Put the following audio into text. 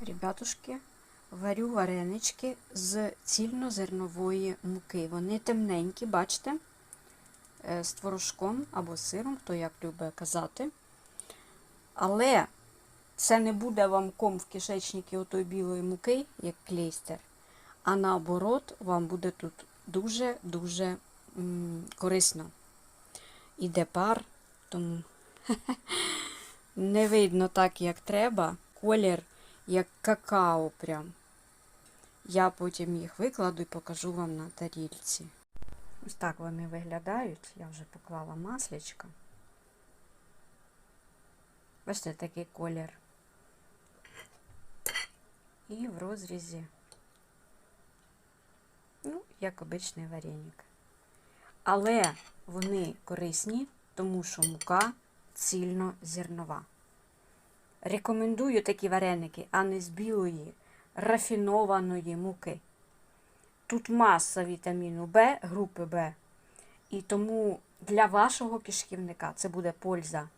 Ребятушки, варю варенички з цільнозернової муки. Вони темненькі, бачите? Е, З творожком або сиром, хто як любить казати. Але це не буде вам ком в кишечнику отої білої муки, як клейстер. А наоборот, вам буде тут дуже-дуже корисно. Іде пар, тому не видно так, як треба. Колір як какао прям. Я потім їх викладу і покажу вам на тарільці. Ось так вони виглядають. Я вже поклала маслячко. Бачите, такий колір. І в розрізі, ну, як обичний вареник. Але вони корисні, тому що мука цільнозернова. Рекомендую такі вареники, а не з білої, рафінованої муки. Тут маса вітаміну В, групи В. І тому для вашого кишківника це буде польза